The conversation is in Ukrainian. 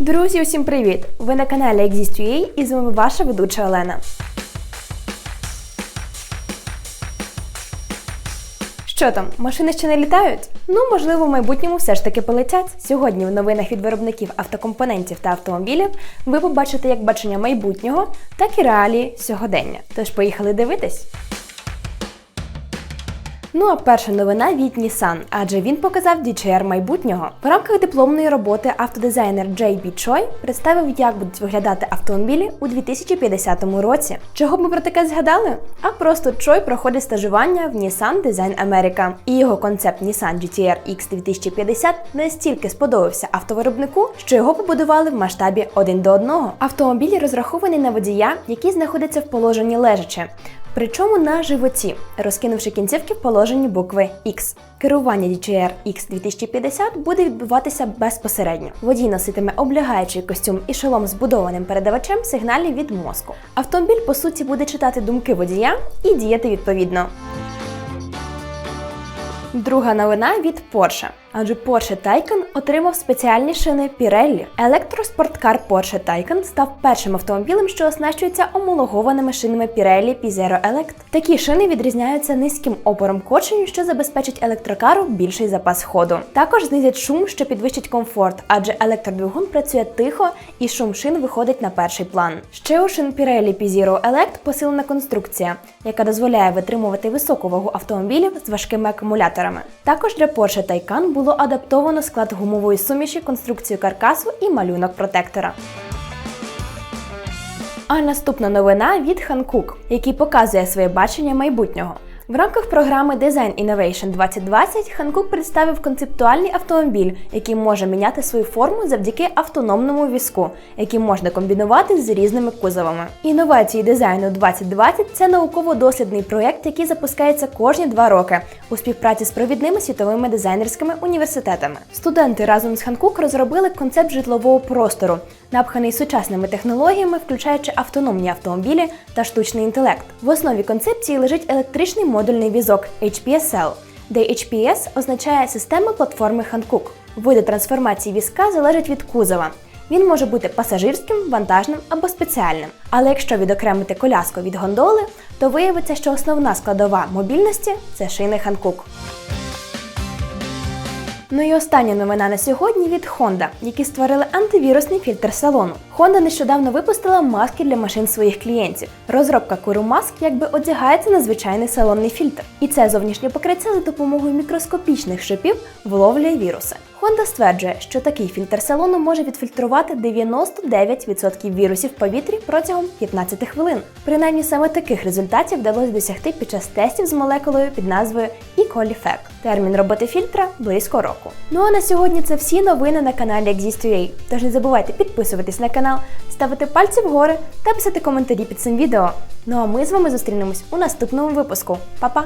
Друзі, усім привіт! Ви на каналі Exist.ua і з вами ваша ведуча Олена. Що там, машини ще не літають? Ну, можливо, в майбутньому все ж таки полетять. Сьогодні в новинах від виробників автокомпонентів та автомобілів ви побачите як бачення майбутнього, так і реалії сьогодення. Тож поїхали дивитись. Ну а перша новина від Nissan, адже він показав DCR майбутнього. В рамках дипломної роботи автодизайнер Джей Бі Чой представив, як будуть виглядати автомобілі у 2050 році. Чого б ми про таке згадали? А просто Чой проходить стажування в Nissan Design America. І його концепт Nissan GTR X 2050 настільки сподобався автовиробнику, що його побудували в масштабі один до одного. Автомобіль розрахований на водія, який знаходиться в положенні лежачи. Причому на животі, розкинувши кінцівки в положенні букви X. Керування DJR X 2050 буде відбуватися безпосередньо. Водій носитиме облягаючий костюм і шолом з будованим передавачем сигналів від мозку. Автомобіль, по суті, буде читати думки водія і діяти відповідно. Друга новина від Porsche. Адже Porsche Taycan отримав спеціальні шини Pirelli. Електроспорткар Porsche Taycan став першим автомобілем, що оснащується омологованими шинами Pirelli P0 Elect. Такі шини відрізняються низьким опором коченню, що забезпечить електрокару більший запас ходу. Також знизять шум, що підвищить комфорт, адже електродвигун працює тихо і шум шин виходить на перший план. Ще у шин Pirelli P0 Elect посилена конструкція, яка дозволяє витримувати високу вагу автомобілів з важкими акумуляторами. Також для Porsche Taycan було адаптовано склад гумової суміші, конструкцію каркасу і малюнок протектора. А наступна новина від Ханкук, який показує своє бачення майбутнього. В рамках програми Design Innovation 2020 Hankook представив концептуальний автомобіль, який може міняти свою форму завдяки автономному візку, який можна комбінувати з різними кузовами. Інновації дизайну 2020 це науково-дослідний проєкт, який запускається кожні два роки у співпраці з провідними світовими дизайнерськими університетами. Студенти разом з Hankook розробили концепт житлового простору, напханий сучасними технологіями, включаючи автономні автомобілі та штучний інтелект. В основі концепції лежить електричний модульний візок HPSL, де HPS означає система платформи Hankook. Види трансформації візка залежать від кузова. Він може бути пасажирським, вантажним або спеціальним. Але якщо відокремити коляску від гондоли, то виявиться, що основна складова мобільності це шини Hankook. Ну і остання новина на сьогодні від Honda, які створили антивірусний фільтр салону. Honda нещодавно випустила маски для машин своїх клієнтів. Розробка куру маск якби одягається на звичайний салонний фільтр. І це зовнішнє покриття за допомогою мікроскопічних шипів вловлює віруси. Honda стверджує, що такий фільтр салону може відфільтрувати 99% вірусів в повітрі протягом 15 хвилин. Принаймні саме таких результатів вдалося досягти під час тестів з молекулою під назвою E. coli FEC. Термін роботи фільтра близько року. Ну а на сьогодні це всі новини на каналі Exist.ua. Тож не забувайте підписуватись на канал, ставити пальці вгори та писати коментарі під цим відео. Ну а ми з вами зустрінемось у наступному випуску. Па-па!